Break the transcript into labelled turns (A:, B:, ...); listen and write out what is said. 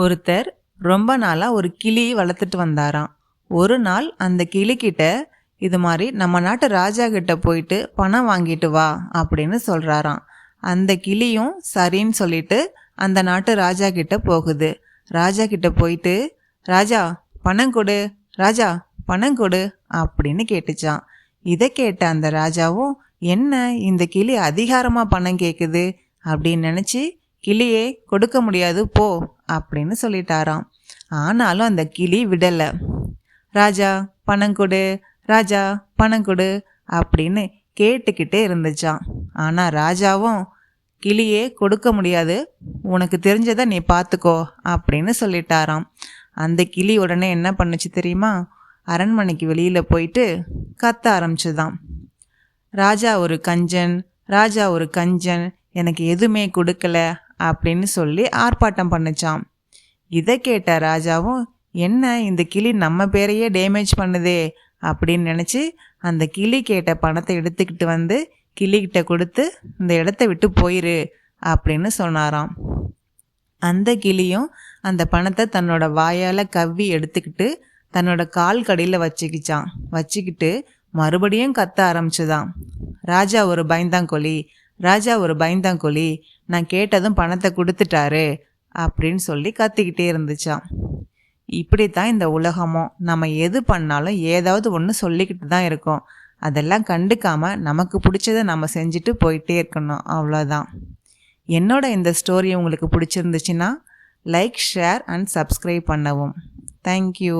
A: ஒருத்தர் ரொம்ப நாளாக ஒரு கிளி வளர்த்துட்டு வந்தாராம். ஒரு நாள் அந்த கிளிக்கிட்ட இது மாதிரி நம்ம நாட்டு ராஜா கிட்ட போயிட்டு பணம் வாங்கிட்டு வா அப்படின்னு சொல்கிறாராம் அந்த கிளியும் சரின்னு சொல்லிட்டு அந்த நாட்டு ராஜா கிட்ட போகுது. ராஜா கிட்ட போயிட்டு ராஜா பணம் கொடு ராஜா பணம் கொடு அப்படின்னு கேட்டுச்சான் இதை கேட்ட அந்த ராஜாவும் என்ன இந்த கிளி அதிகாரமாக பணம் கேட்குது அப்படின்னு நினச்சி கிளியே கொடுக்க முடியாது போ அப்படின்னு சொல்லிட்டாராம். ஆனாலும் அந்த கிளி விடலை. ராஜா பணம் கொடு ராஜா பணம் கொடு அப்படின்னு கேட்டுக்கிட்டே இருந்துச்சான் ஆனால் ராஜாவும் கிளியே கொடுக்க முடியாது உனக்கு தெரிஞ்சதை நீ பார்த்துக்கோ அப்படின்னு சொல்லிட்டாராம். அந்த கிளி உடனே என்ன பண்ணுச்சு தெரியுமா? அரண்மனைக்கு வெளியில் போயிட்டு கத்த ஆரம்பிச்சுதான். ராஜா ஒரு கஞ்சன் ராஜா ஒரு கஞ்சன் எனக்கு எதுவுமே கொடுக்கல அப்படின்னு சொல்லி ஆர்ப்பாட்டம் பண்ணுச்சான் இதை கேட்ட ராஜாவும் என்ன இந்த கிளி நம்ம பேரையே டேமேஜ் பண்ணுதே அப்படின்னு நினச்சி அந்த கிளி கேட்ட பணத்தை எடுத்துக்கிட்டு வந்து கிளிக்கிட்ட கொடுத்து இந்த இடத்த விட்டு போயிரு அப்படின்னு சொன்னாராம். அந்த கிளியும் அந்த பணத்தை தன்னோட வாயால் கவ்வி எடுத்துக்கிட்டு தன்னோட கால் கடையில் வச்சுக்கிச்சான் வச்சுக்கிட்டு மறுபடியும் கத்த ஆரம்பிச்சுதான் ராஜா ஒரு பயந்தாங்கொலி ராஜா ஒரு பயந்தாங்கொலி நான் கேட்டதும் பணத்தை கொடுத்துட்டாரு அப்படின்னு சொல்லி கத்திக்கிட்டே இருந்துச்சான் இப்படித்தான் இந்த உலகமும் நம்ம எது பண்ணாலும் ஏதாவது ஒன்று சொல்லிக்கிட்டு தான் இருக்கோம். அதெல்லாம் கண்டுக்காம நமக்கு பிடிச்சதை நம்ம செஞ்சுட்டு போயிட்டே இருக்கணும் அவ்வளோதான் என்னோட இந்த ஸ்டோரி உங்களுக்கு பிடிச்சிருந்துச்சுன்னா லைக் ஷேர் அண்ட் சப்ஸ்கிரைப் பண்ணவும். Thank you